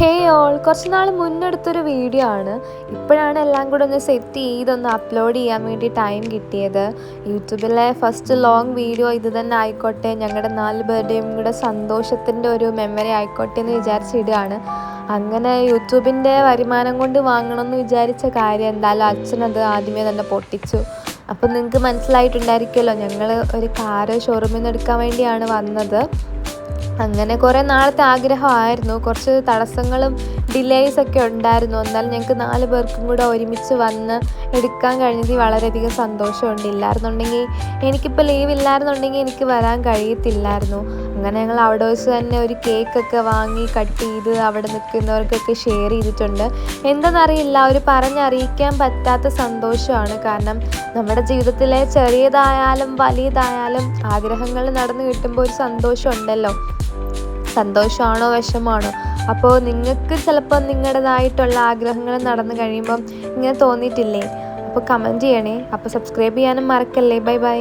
ഹേ all കുറച്ച് നാൾ മുന്നെടുത്തൊരു video ആണ്. ഇപ്പോഴാണ് എല്ലാം കൂടെ ഒന്ന് സെറ്റ് ചെയ്തൊന്ന് അപ്ലോഡ് ചെയ്യാൻ വേണ്ടി ടൈം കിട്ടിയത്. യൂട്യൂബിലെ ഫസ്റ്റ് ലോങ് വീഡിയോ ഇത് തന്നെ ആയിക്കോട്ടെ. ഞങ്ങളുടെ നാല് പേരുടെയും കൂടെ സന്തോഷത്തിന്റെ ഒരു മെമ്മറി ആയിക്കോട്ടെ എന്ന് വിചാരിച്ചിടുകയാണ്. അങ്ങനെ യൂട്യൂബിന്റെ വരുമാനം കൊണ്ട് വാങ്ങണമെന്ന് വിചാരിച്ച കാര്യം എന്തായാലും അച്ഛനത് ആദ്യമേ തന്നെ പൊട്ടിച്ചു. അപ്പം നിങ്ങൾക്ക് മനസ്സിലായിട്ടുണ്ടായിരിക്കുമല്ലോ ഞങ്ങൾ ഒരു കാറ് ഷോറൂമിൽ നിന്ന് എടുക്കാൻ വേണ്ടിയാണ് വന്നത്. അങ്ങനെ കുറേ നാളത്തെ ആഗ്രഹമായിരുന്നു. കുറച്ച് തടസ്സങ്ങളും ഡിലേസ് ഒക്കെ ഉണ്ടായിരുന്നു. എന്നാലും ഞങ്ങൾക്ക് നാല് പേർക്കും കൂടെ ഒരുമിച്ച് വന്ന് എടുക്കാൻ കഴിഞ്ഞതിൽ വളരെയധികം സന്തോഷമുണ്ട്. ഇല്ലായിരുന്നുണ്ടെങ്കിൽ എനിക്കിപ്പോൾ ലീവ് ഇല്ലായിരുന്നുണ്ടെങ്കിൽ എനിക്ക് വരാൻ കഴിയത്തില്ലായിരുന്നു. അങ്ങനെ ഞങ്ങൾ അവിടെ വെച്ച് തന്നെ ഒരു കേക്കൊക്കെ വാങ്ങി കട്ട് ചെയ്ത് അവിടെ നിൽക്കുന്നവർക്കൊക്കെ ഷെയർ ചെയ്തിട്ടുണ്ട്. എന്തെന്നറിയില്ല ഒരു പറഞ്ഞറിയിക്കാൻ പറ്റാത്ത സന്തോഷമാണ്. കാരണം നമ്മുടെ ജീവിതത്തിലെ ചെറിയതായാലും വലിയതായാലും ആഗ്രഹങ്ങൾ നടന്നു കിട്ടുമ്പോൾ ഒരു സന്തോഷം ഉണ്ടല്ലോ സന്തോഷമാണോ വിഷമാണോ അപ്പോൾ നിങ്ങൾക്ക് ചിലപ്പോൾ നിങ്ങളുടേതായിട്ടുള്ള ആഗ്രഹങ്ങൾ നടന്നു കഴിയുമ്പം ഇങ്ങനെ തോന്നിയിട്ടില്ലേ? അപ്പോൾ കമന്റ് ചെയ്യണേ. അപ്പോൾ സബ്സ്ക്രൈബ് ചെയ്യാനും മറക്കല്ലേ. Bye bye